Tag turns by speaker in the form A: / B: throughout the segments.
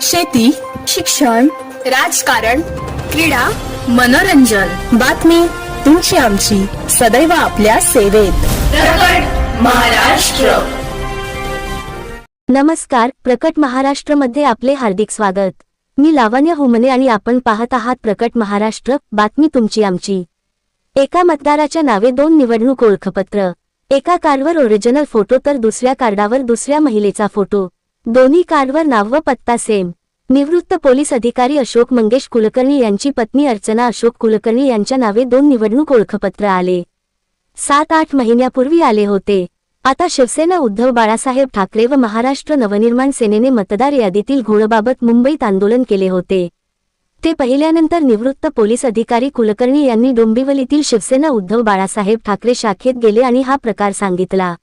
A: शेती शिक्षण राजकारण क्रीडा मनोरंजन. बातमी तुमची आमची. सदैव आपल्या सेवेत. महाराष्ट्र.
B: नमस्कार प्रकट महाराष्ट्रमध्ये आपले हार्दिक स्वागत. मी लावण्य होमने आणि आपण पाहत आहात प्रकट महाराष्ट्र बातमी तुमची आमची. एका मतदाराच्या नावे दोन निवडणूक ओळखपत्र. एका कार्डवर ओरिजिनल फोटो तर दुसऱ्या कार्डावर दुसऱ्या महिलेचा फोटो दोन्ही कार्डवर नाव व पत्ता सेम. निवृत्त पोलीस अधिकारी अशोक मंगेश कुलकर्णी यांची पत्नी अर्चना अशोक कुलकर्णी यांच्या नावे दोन निवडणूक ओळखपत्र आले. सात आठ महिन्यापूर्वी आले होते. आता शिवसेना उद्धव बाळासाहेब ठाकरे व महाराष्ट्र नवनिर्माण सेनेने मतदार यादीतील घोळबाबत मुंबईत आंदोलन केले होते. ते पहिल्यानंतर निवृत्त पोलीस अधिकारी कुलकर्णी यांनी डोंबिवलीतील शिवसेना उद्धव बाळासाहेब ठाकरे शाखेत गेले आणि हा प्रकार सांगितला.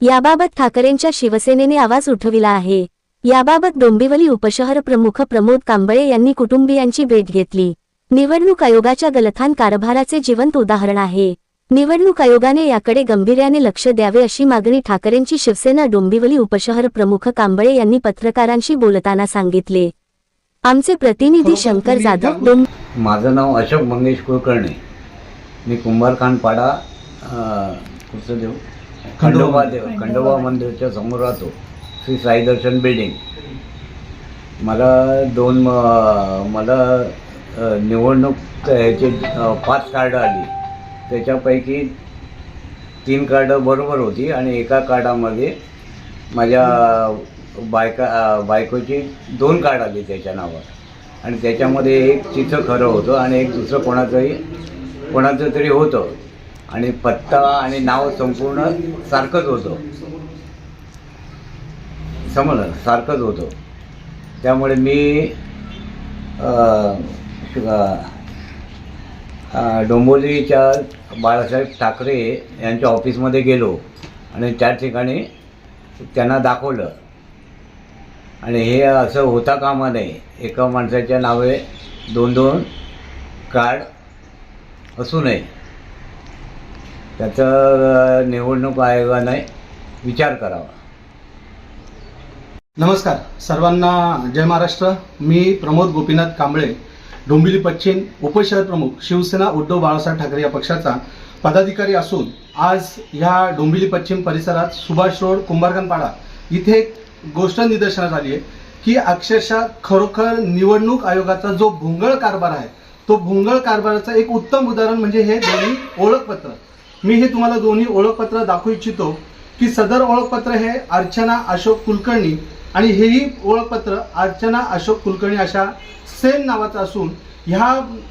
B: याबाबत ठाकरेंच्या शिवसेनेने आवाज उठविला आहे. याबाबत डोंबिवली उपशहर प्रमुख प्रमोद कांबळे यांनी कुटुंबियांची भेट घेतली. निवडणूक आयोगाच्या गलथान कारभाराचे जिवंत उदाहरण आहे. निवडणूक आयोगाने याकडे गांभीर्याने लक्ष द्यावे अशी मागणी ठाकरेंची शिवसेना डोंबिवली उपशहर प्रमुख कांबळे यांनी पत्रकारांशी बोलताना सांगितले. आमचे प्रतिनिधी शंकर जाधव डोंब
C: माझं नाव अशोक मंगेश कुलकर्णी. मी कुंभारखानपाडा अं, कुठचं देव खंडोबा देव खंडोबा. मंदिराच्या समोर राहतो. श्री साई दर्शन बिल्डिंग मला दोन म- मला निवडणूक ह्याचे पाच कार्ड आली. त्याच्यापैकी तीन कार्ड बरोबर होती आणि एका कार्डामध्ये माझ्या बायका बायकोची दोन कार्ड आली त्याच्या नावावर. आणि त्याच्यामध्ये एक तिचं खरं होतं आणि एक दुसरं कोणाचंही कोणाचं तरी होतं. आणि पत्ता आणि नाव संपूर्ण सारखंच होतं. समजलं? सारखंच होतं. त्यामुळे मी डोंबोलीच्या बाळासाहेब ठाकरे यांच्या ऑफिसमध्ये गेलो आणि त्या ठिकाणी त्यांना दाखवलं. आणि हे असं होता कामा नये. एका माणसाच्या नावे दोन दोन कार्ड असू नये. त्याचं निवडणूक आयोगाने विचार करावा.
D: नमस्कार. सर्वांना जय महाराष्ट्र. मी प्रमोद गोपीनाथ कांबळे डोंबिवली पश्चिम उपशहर प्रमुख शिवसेना उद्धव बाळासाहेब ठाकरे या पक्षाचा पदाधिकारी असून आज ह्या डोंबिवली पश्चिम परिसरात सुभाष रोड कुंभारखानपाडा इथे एक गोष्ट निदर्शनात आली आहे की अक्षरशः खरोखर निवडणूक आयोगाचा जो भोंगळ कारभार आहे तो भोंगळ कारभाराचं एक उत्तम उदाहरण म्हणजे हे दोन्ही ओळखपत्र. मी हे तुम्हाला दोन्ही ओळखपत्र दाखवू इच्छितो की सदर ओळखपत्र हे अर्चना अशोक कुलकर्णी आणि हेही ओळखपत्र अर्चना अशोक कुलकर्णी अशा सेम नावाचं असून ह्या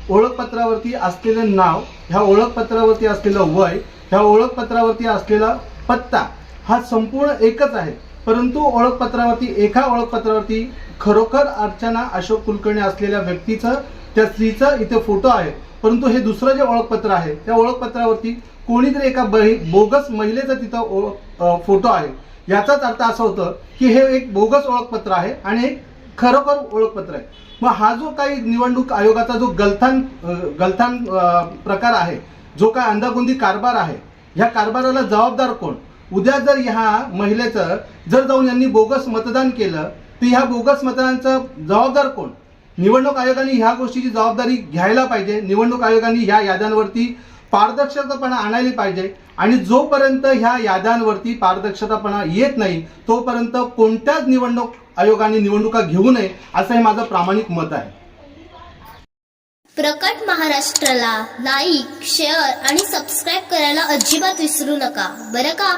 D: ओळखपत्रावरती असलेलं नाव ह्या ओळखपत्रावरती असलेलं वय ह्या ओळखपत्रावरती असलेला पत्ता हा संपूर्ण एकच आहे. परंतु ओळखपत्रावरती एका ओळखपत्रावरती खरोखर अर्चना अशोक कुलकर्णी असलेल्या व्यक्तीचं त्या स्त्रीचं इथे फोटो आहे. परंतु हे दुसरं जे ओळखपत्र आहे त्या ओळखपत्रावरती कोणीतरी एका बही बोगस महिलेचा तिथं फोटो आहे. याचाच अर्थ असं होतं की हे एक बोगस ओळखपत्र आहे आणि एक खरोखर ओळखपत्र आहे. मग हा जो काही निवडणूक आयोगाचा जो गलथान गलथान प्रकार आहे जो काय अंदागोंदी कारभार आहे ह्या कारभाराला जबाबदार कोण? उद्या जर ह्या महिलेचं जर जाऊन यांनी बोगस मतदान केलं तर ह्या बोगस मतदानाचा जबाबदार कोण? निवडणूक आयोगाने ह्या गोष्टीची जबाबदारी घ्यायला पाहिजे. निवडणूक आयोगाने ह्या याद्यांवरती पारदर्शकपणा आणायला पाहिजे. आणि जोपर्यंत ह्या याद्यांवरती पारदर्शकपणा येत नाही तोपर्यंत कोणत्याच निवडणूक आयोगाने निवडणुका घेऊ नये असं हे माझं प्रामाणिक मत आहे.
E: प्रकट महाराष्ट्राला लाईक शेअर आणि सबस्क्राईब करायला अजिबात विसरू नका. बरं का?